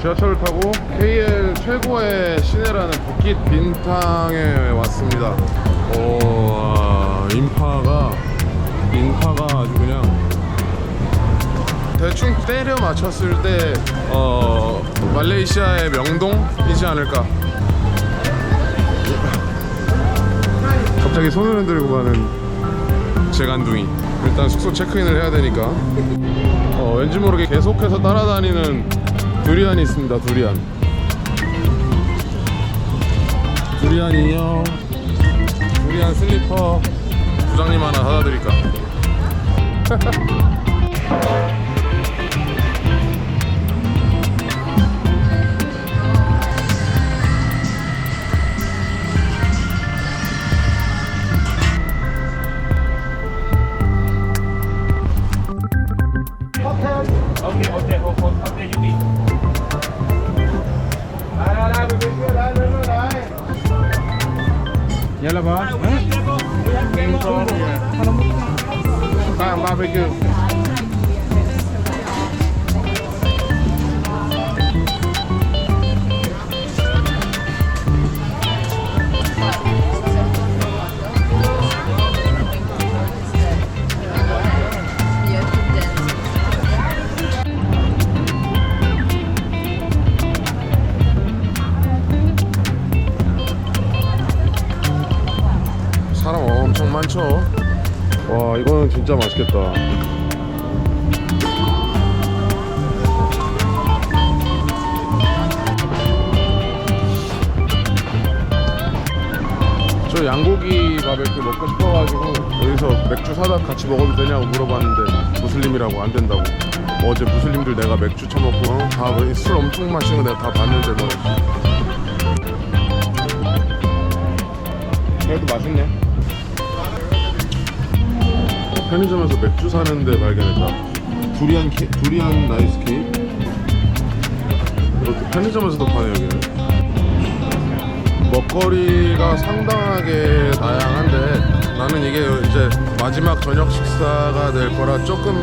지하철을 타고 KL 최고의 시내라는 버킷 빈탕에 왔습니다. 오, 와, 인파가 인파가 아주 그냥 대충 때려 맞췄을 때 어, 말레이시아의 명동이지 않을까. 갑자기 손을 흔들고 가는 재간둥이. 일단 숙소 체크인을 해야 되니까. 어, 왠지 모르게 계속해서 따라다니는 두리안이 있습니다. 두리안. 두리안 인형, 두리안 슬리퍼. 부장님 하나 사다 드릴까? 와 이거는 진짜 맛있겠다. 저 양고기 바베큐 먹고 싶어가지고 여기서 맥주 사다 같이 먹어도 되냐고 물어봤는데 무슬림이라고 안 된다고. 어제 무슬림들 내가 맥주 처먹고 어? 다술 엄청 마시는 거 내가 다 봤는데 뭐. 그래도 맛있네. 편의점에서 맥주 사는데 발견했다. 두리안 케, 두리안 라이스 케이크. 이것도 편의점에서도 파네 여기는. 먹거리가 상당하게 다양한데 나는 이게 이제 마지막 저녁 식사가 될 거라 조금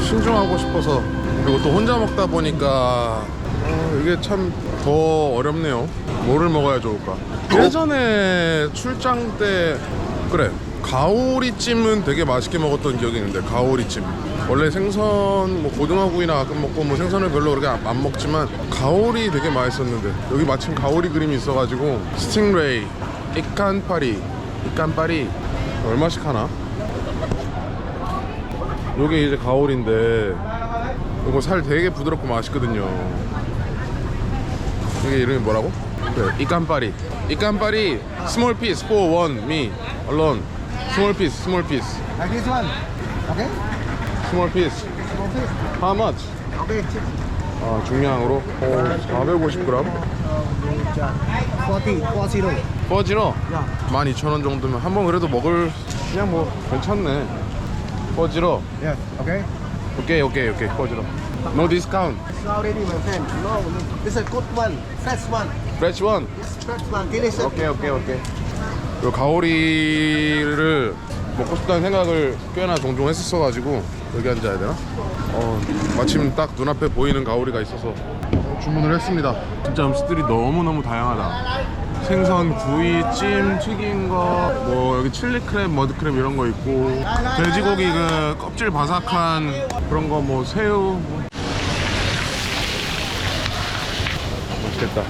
신중하고 싶어서 그리고 또 혼자 먹다 보니까 어, 이게 참 더 어렵네요. 뭐를 먹어야 좋을까? 예전에 출장 때 그래 가오리찜은 되게 맛있게 먹었던 기억이 있는데 가오리찜 원래 생선 뭐 고등어구이나 가끔 먹고 뭐 생선을 별로 그렇게 안- 안 먹지만 가오리 되게 맛있었는데 여기 마침 가오리 그림이 있어가지고 스팅레이 이칸파리 이칸파리 얼마씩 하나? 요게 이제 가오리인데 이거 살 되게 부드럽고 맛있거든요 이게 이름이 뭐라고? 그래, 이칸파리 이칸파리 스몰 피스 me alone 스 몰 피스 스몰 피스 Like this one. Okay? 스몰 피스 Okay. how much? Okay. cheap. 아 중량으로 어, 450g 40, 40. 퍼지러 야. 12,000원 정도면 한 번 그래도 먹을 그냥 뭐 괜찮네 퍼지러 Yes. Okay. 오케이 오케이 오케이 퍼지러 no discount It's already my friend. No, this is a good one. Fresh one. fresh one This fresh one. Delicious. 오케이 오케이 오케이 요 가오리를 먹고 싶다는 생각을 꽤나 종종 했었어가지고 여기 앉아야 되나? 어, 마침 딱 눈앞에 보이는 가오리가 있어서 주문을 했습니다 진짜 음식들이 너무너무 다양하다 생선, 구이, 찜, 튀긴 거, 뭐 여기 칠리 크랩, 머드 크랩 이런 거 있고 돼지고기 그 껍질 바삭한 그런 거 뭐 새우 뭐. 맛있겠다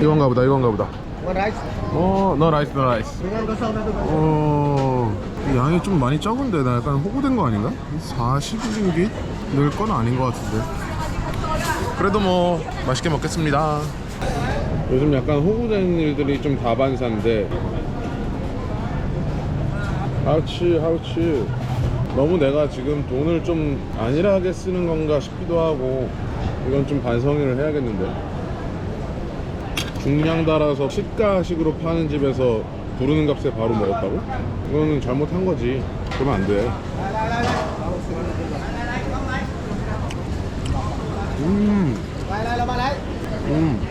이건가 보다 이건가 보다. One rice. 어, 너 라이스 너 라이스. 어, 이 양이 좀 많이 적은데 나 약간 호구된 거 아닌가? 40인기? 넣을 건 아닌 것 같은데. 그래도 뭐 맛있게 먹겠습니다. 요즘 약간 호구된 일들이 좀 다반사인데. 하우치 하우치. 너무 내가 지금 돈을 좀 안일하게 쓰는 건가 싶기도 하고 이건 좀 반성을 해야겠는데 중량 달아서 시가식으로 파는 집에서 부르는 값에 바로 먹었다고? 이거는 잘못한 거지. 그러면 안 돼. 음. 음.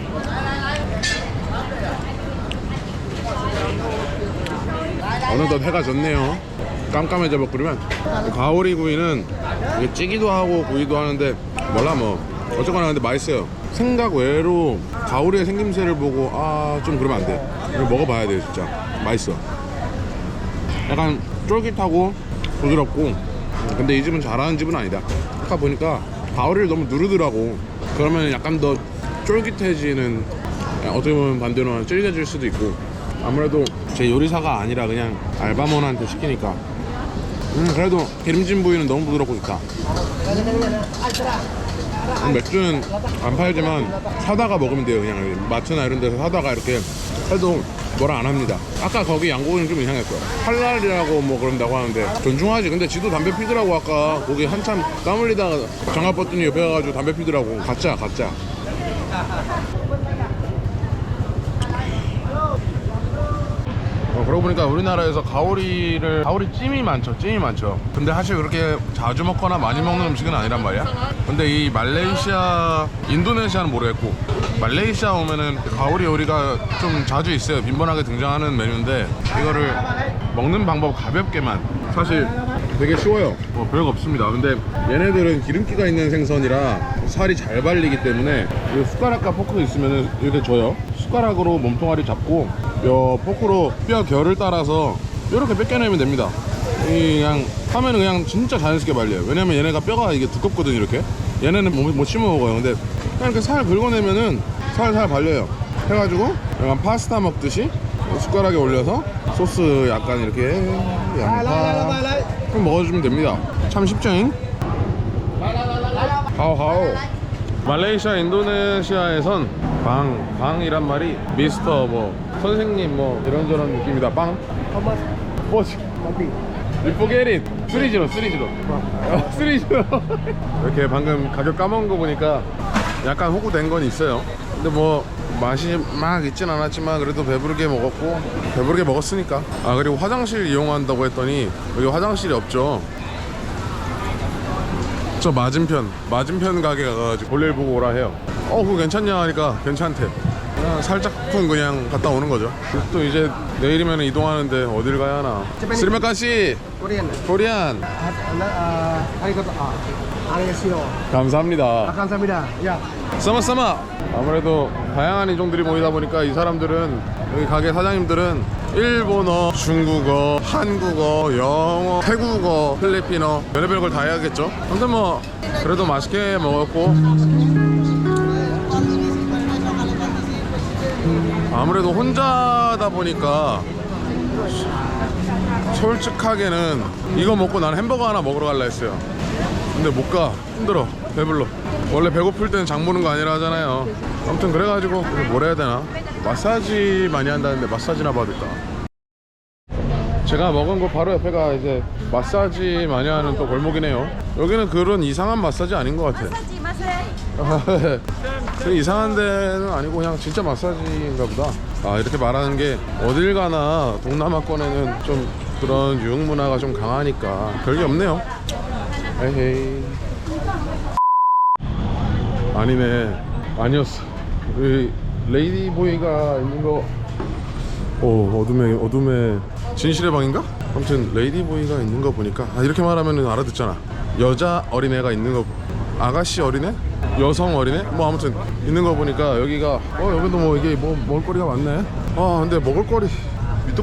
어느덧 해가 졌네요. 깜깜해져 버리면 가오리 구이는 찌기도 하고 구이도 하는데 몰라 뭐 어쨌거나 근데 맛있어요 생각 외로 가오리의 생김새를 보고 아 좀 그러면 안 돼. 이거 먹어봐야 돼 진짜. 맛있어. 약간 쫄깃하고 부드럽고. 근데 이 집은 잘하는 집은 아니다. 아까 보니까 가오리를 너무 누르더라고. 그러면 약간 더 쫄깃해지는 어떻게 보면 반대로 질겨질 수도 있고. 아무래도 제 요리사가 아니라 그냥 알바몬한테 시키니까. 음 그래도 기름진 부위는 너무 부드럽고 좋다. 음, 맥주는 안 팔지만 사다가 먹으면 돼요. 그냥 마트나 이런 데서 사다가 이렇게 해도 뭐라 안 합니다. 아까 거기 양고기는 좀 이상했어요. 할랄이라고 뭐 그런다고 하는데 존중하지. 근데 지도 담배 피더라고 아까. 거기 한참 땀 흘리다가 장갑 벗더니 옆에 가가지고 담배 피더라고. 가짜 가짜 어, 그러고 보니까 우리나라에서 가오리를 가오리 찜이 많죠 찜이 많죠. 근데 사실 그렇게 자주 먹거나 많이 먹는 음식은 아니란 말이야. 근데 이 말레이시아 인도네시아는 모르겠고 말레이시아 오면은 가오리 요리가 좀 자주 있어요. 빈번하게 등장하는 메뉴인데 이거를 먹는 방법 가볍게만. 사실 되게 쉬워요. 뭐 별거 없습니다. 근데 얘네들은 기름기가 있는 생선이라 살이 잘 발리기 때문에 이 숟가락과 포크 있으면은 이렇게 줘요 숟가락으로 몸통알이 잡고 요 포크로 뼈 결을 따라서 이렇게 뺏겨내면 됩니다. 이 그냥 하면은 그냥 진짜 자연스럽게 말려요. 왜냐면 얘네가 뼈가 이게 두껍거든 이렇게. 얘네는 못, 못 씹어 먹어요. 근데 그냥 이렇게 살 긁어내면은 살살 발려요. 해가지고 약간 파스타 먹듯이 숟가락에 올려서 소스 약간 이렇게 양파 좀 먹어주면 됩니다. 참 쉽죠잉? 하오하오 말레이시아 인도네시아에선 방 방이란 말이 미스터 뭐 선생님 뭐 이런저런 느낌이다. 빵? How much? 뭐지. You forget it. 쓰리지로 쓰리지로. 어, 쓰리지로. 이렇게 방금 가격 까먹은 거 보니까 약간 호구된 건 있어요. 근데 뭐 맛이 막 있진 않았지만 그래도 배부르게 먹었고 배부르게 먹었으니까. 아 그리고 화장실 이용한다고 했더니 여기 화장실이 없죠. 저 맞은편 맞은편 가게 가가지고 볼일 보고 오라 해요 어 그거 괜찮냐 하니까 괜찮대 그냥 살짝쿵 그냥 갔다 오는 거죠 또 이제 내일이면 이동하는데 어딜 가야 하나 스리마카시. 코리안 ah, arigato. Ah, 안녕하세요. 감사합니다 감사합니다. 야. 싸마싸마 아무래도 다양한 인종들이 모이다 보니까 이 사람들은 여기 가게 사장님들은 일본어, 중국어, 한국어, 영어, 태국어, 필리핀어 별의별 걸 다 해야겠죠 아무튼 뭐 그래도 맛있게 먹었고 아무래도 혼자다 보니까 솔직하게는 이거 먹고 나는 햄버거 하나 먹으러 갈라 했어요. 근데 못 가. 힘들어. 배불러. 원래 배고플 때는 장 보는 거 아니라 하잖아요. 아무튼 그래가지고 뭘 해야 되나? 마사지 많이 한다는데 마사지나 받을까 제가 먹은 곳 바로 옆에가 이제 마사지 많이 하는 또 골목이네요. 여기는 그런 이상한 마사지 아닌 것 같아. 그 이상한 데는 아니고 그냥 진짜 마사지인가 보다. 아 이렇게 말하는 게 어딜 가나 동남아권에는 좀 그런 유흥 문화가 좀 강하니까 별게 없네요. 에헤이. 아니네. 아니었어. 이 레이디보이가 있는 거. 오, 어둠의 어둠의 진실의 방인가? 아무튼 레이디보이가 있는 거 보니까 아, 이렇게 말하면 알아듣잖아. 여자 어린애가 있는 거, 아가씨 어린애, 여성 어린애, 뭐 아무튼 있는 거 보니까 여기가 어 여기도 뭐 이게 뭐 먹을거리가 많네. 아 근데 먹을거리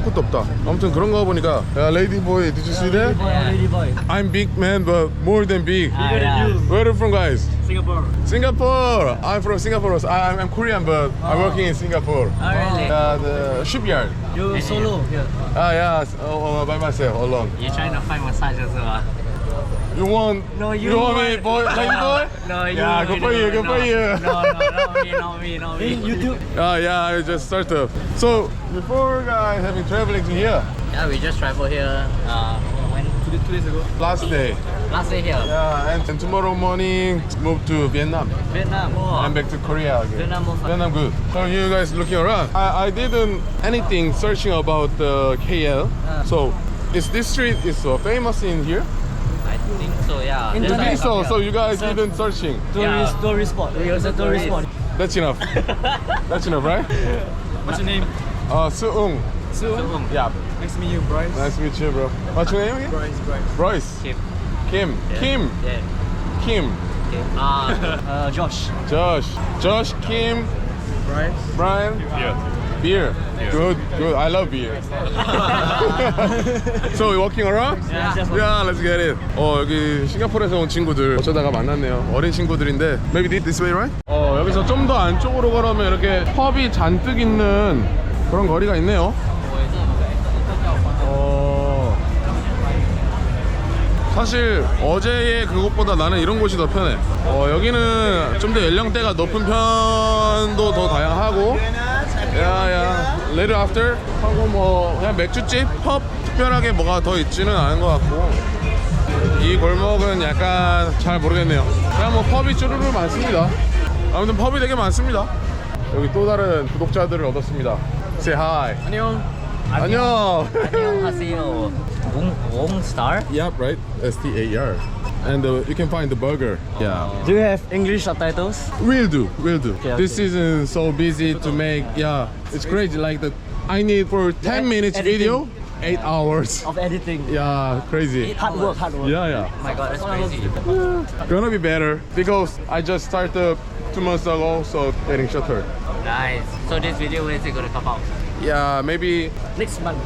끝도 없다. 아무튼 그런 거 보니까 야 레이디보이, did you see that? Lady boy. I'm big man, but more than big. Ah, yeah. Where are you from, guys? Singapore. Singapore. I'm from Singapore. also. I, I'm Korean, but I'm working in Singapore. Oh, really? Uh, the shipyard. You solo here. Ah, yeah, oh, oh, by myself, alone. You trying to find massage also? ah? You want? No, you. You want me, boy, lady boy? No, you. Yeah, good for you, good for you. No, no, not me, not me, not me. YouTube. Ah, yeah, I just started. So before guys have been traveling to here, Yeah, we just traveled here. Uh, when two, two days ago. last day. Last day here. Yeah, and, and tomorrow morning move to Vietnam Vietnam. Oh. and back to Korea again. Vietnam also. Vietnam good. So you guys looking around? I, I didn't anything searching about the KL. Uh. So is this street is uh, famous in here? I think so. Yeah. I There's think like- so. So you guys So- didn't searching. Tourist, tourist spot. We also tourist spot. That's enough. That's enough, right? What's your name? Uh, Suung. Suung. Yeah. Nice to meet you, Bryce. Nice to meet you, bro. What's your name again? Bryce, Bryce. Bryce. Kim. Kim. Yeah. Kim. Yeah. Kim. Okay. Uh, uh, Josh. Josh. Josh. Kim. Bryce. Brian. Beer. Good. Good. I love beer. so we walking around? Yeah, Yeah, let's get it. 어 여기 싱가포르에서 온 친구들 어쩌다가 만났네요. 어린 친구들인데 maybe this- this way, right? 어 여기서 좀 더 안쪽으로 걸으면 이렇게 펍이 잔뜩 있는 그런 거리가 있네요. 어. 사실 어제의 그곳보다 나는 이런 곳이 더 편해. 어 여기는 좀 더 연령대가 높은 편도 더 다양하고. 야야 later after? 하고 뭐 그냥 맥주집? 펍? 특별하게 뭐가 더 있지는 않은 것 같고. 이 골목은 약간 잘 모르겠네요. 그냥 뭐 펍이 쭈루루 많습니다 아무튼 펍이 되게 많습니다 여기 또 다른 구독자들을 얻었습니다 Say hi 안녕. 안녕 안녕하세요. 옹, 옹스tar. Yep right S-T-A-R and uh, you can find the burger yeah Do you have English subtitles? Will do, will do. Okay, This okay. season so busy to make. Yeah, it's crazy. Like the, I need for 10 Yeah, minutes editing. video, eight hours. Of editing. Yeah, crazy. Hard work, hard work. Yeah, yeah. Oh my god, that's crazy. Gonna be better because I just started two months ago, so getting shorter. Nice. So this video when is it gonna come out? Yeah, maybe Next month.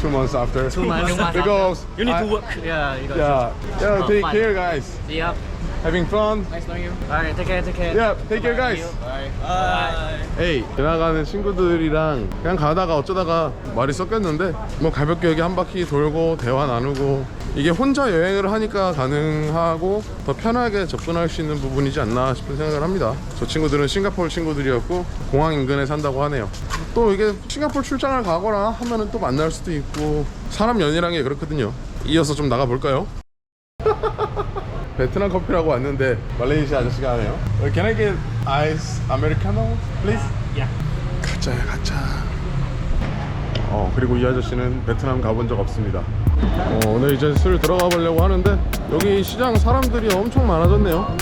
two months after. Two months. because You need I- to work. Yeah, you got Yeah, yeah. Oh, take fun. care, guys. See ya. Having fun. Nice knowing you. Alright, take care, take care. Yeah, take care, guys. Bye. Bye. 에이 지나가는 친구들이랑 그냥 가다가 어쩌다가 말이 섞였는데 뭐 가볍게 여기 한 바퀴 돌고 대화 나누고 이게 혼자 여행을 하니까 가능하고 더 편하게 접근할 수 있는 부분이지 않나 싶은 생각을 합니다 저 친구들은 싱가포르 친구들이었고 공항 인근에 산다고 하네요 또 이게 싱가포르 출장을 가거나 하면은 또 만날 수도 있고 사람 연이란 게 그렇거든요 이어서 좀 나가볼까요? 베트남 커피라고 왔는데 말레이시아 아저씨가 하네요. Uh, Can I get ice americano, please? Yeah. 가짜야 가짜. 어 그리고 이 아저씨는 베트남 가본 적 없습니다. 어, 오늘 이제 술 들어가 보려고 하는데 여기 시장 사람들이 엄청 많아졌네요.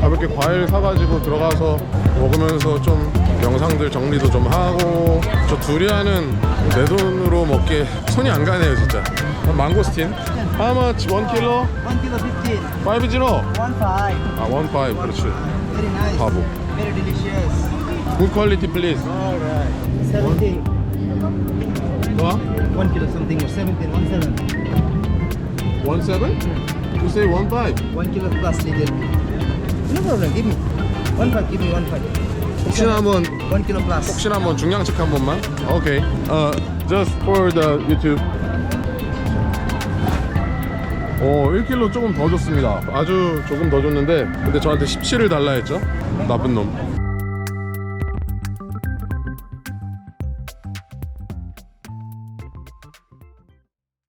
가볍게 과일 사가지고 들어가서 먹으면서 좀 영상들 정리도 좀 하고 저 두리안은 내 돈으로 먹기에 손이 안 가네요 진짜 망고스틴 How much? 1 kilo? 1 kilo 15. 5 0 1 5. 아, 1 5 그렇지 Very nice. 바보 Very delicious. Good quality please Alright. 17. 뭐? 1 kilo something or 17. 1 7. 1 7? You say 1 5 1 kilo plus needed. No problem. Give me. 1 5. Give me 1 5. 혹시나 한번 1 kilo plus. 혹시나 한번 중량 체크 한 번만 오케이 어 just for the YouTube 오 1kg 조금 더 줬습니다. 아주 조금 더 줬는데 근데 저한테 17을 달라 했죠? 나쁜 놈